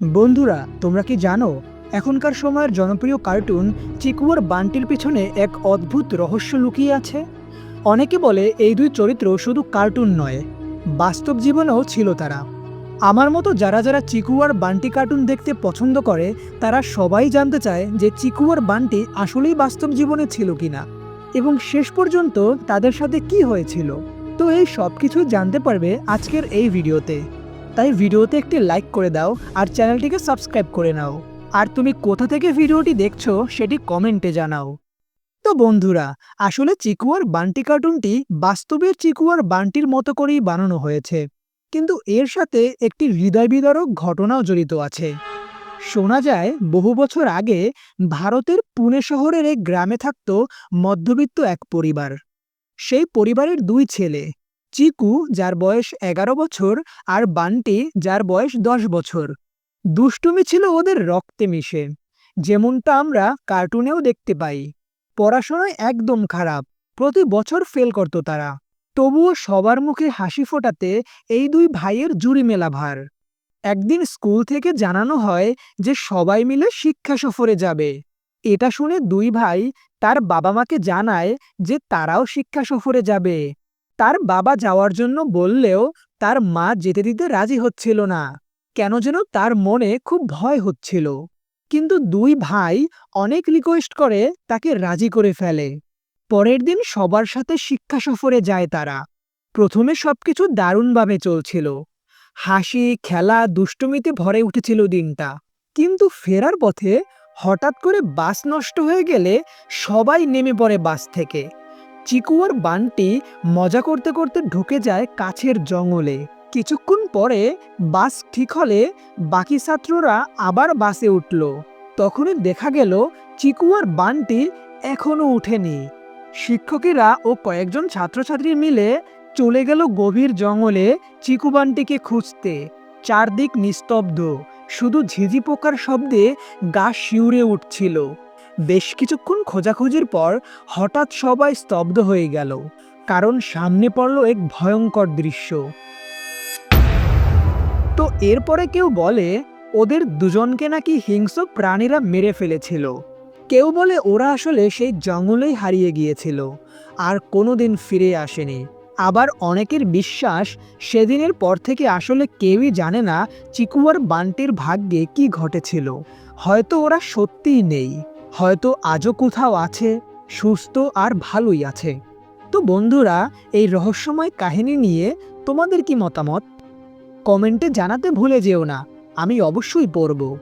বন্ধুরা, তোমরা কি জানো, এখনকার সময়ের জনপ্রিয় কার্টুন চিকুয়ার বান্টির পিছনে এক অদ্ভুত রহস্য লুকিয়ে আছে? অনেকে বলে এই দুই চরিত্র শুধু কার্টুন নয়, বাস্তব জীবনেও ছিল তারা। আমার মতো যারা যারা চিকুয়ার বান্টি কার্টুন দেখতে পছন্দ করে, তারা সবাই জানতে চায় যে চিকুয়ার বান্টি আসলেই বাস্তব জীবনে ছিল কিনা এবং শেষ পর্যন্ত তাদের সাথে কি হয়েছিল। তো এই সব কিছু জানতে পারবে আজকের এই ভিডিওতে। তাই ভিডিওতে একটি লাইক করে দাও আর চ্যানেলটিকে সাবস্ক্রাইব করে নাও। আর তুমি কোথা থেকে ভিডিওটি দেখছ সেটি কমেন্টে জানাও। তো বন্ধুরা, আসলে চিকুয়ার বান্টি কার্টুনটি বাস্তবের চিকুয়ার বান্টির মতো করেই বানানো হয়েছে। কিন্তু এর সাথে একটি হৃদয় বিদারক ঘটনাও জড়িত আছে। শোনা যায়, বহু বছর আগে ভারতের পুনে শহরের এক গ্রামে থাকত মধ্যবিত্ত এক পরিবার। সেই পরিবারের দুই ছেলে। চিকু, যার বয়স এগারো বছর, আর বান্টি, যার বয়স দশ বছর। দুষ্টুমি ছিল ওদের রক্তে মিশে। যেমনটা আমরা কার্টুনেও দেখতে পাই। পড়াশোনায় একদম খারাপ। প্রতি বছর ফেল করত তারা। তবুও সবার মুখে হাসি ফোটাতে এই দুই ভাইয়ের জুড়ি মেলা ভার। একদিন স্কুল থেকে জানানো হয় যে সবাই মিলে শিক্ষা সফরে যাবে। এটা শুনে দুই ভাই তার বাবা মাকে জানায় যে তারাও শিক্ষা সফরে যাবে। তার বাবা যাওয়ার জন্য বললেও তার মা যেতে দিতে রাজি হচ্ছিল না। কেন যেন তার মনে খুব ভয় হচ্ছিল। কিন্তু দুই ভাই অনেক রিকোয়েস্ট করে তাকে রাজি করে ফেলে। পরের দিন সবার সাথে শিক্ষা সফরে যায় তারা। প্রথমে সবকিছু দারুণভাবে চলছিল। হাসি, খেলা, দুষ্টুমিতে ভরে উঠেছিল দিনটা। কিন্তু ফেরার পথে হঠাৎ করে বাস নষ্ট হয়ে গেলে সবাই নেমে পড়ে বাস থেকে। চিকুয়ার বানটি মজা করতে করতে ঢুকে যায় কাছের জঙ্গলে। কিছুক্ষণ পরে বাস ঠিক হলে বাকি ছাত্ররা আবার বাসে উঠল। তখনই দেখা গেল চিকুয়ার বানটি এখনও উঠেনি। শিক্ষকেরা ও কয়েকজন ছাত্রছাত্রী মিলে চলে গেল গভীর জঙ্গলে চিকু বানটিকে খুঁজতে। চারদিক নিস্তব্ধ। শুধু ঝিঝি পোকার শব্দে গা শিউরে উঠছিল। বেশ কিছুক্ষণ খোঁজাখুঁজির পর হঠাৎ সবাই স্তব্ধ হয়ে গেল, কারণ সামনে পড়ল এক ভয়ঙ্কর দৃশ্য। তো এরপরে কেউ বলে, ওদের দুজনকে নাকি হিংস্র প্রাণীরা মেরে ফেলেছিল। কেউ বলে, ওরা আসলে সেই জঙ্গলেই হারিয়ে গিয়েছিল, আর কোনোদিন ফিরে আসেনি। আবার অনেকের বিশ্বাস, সেদিনের পর থেকে আসলে কেউই জানে না চিকুয়ার বান্টির ভাগ্যে কি ঘটেছিল। হয়তো ওরা সত্যিই নেই। হয়তো আজও কোথাও আছে, সুস্থ আর ভালোই আছে। তো বন্ধুরা, এই রহস্যময় কাহিনী নিয়ে তোমাদের কি মতামত? কমেন্টে জানাতে ভুলে যেও না, আমি অবশ্যই পড়ব।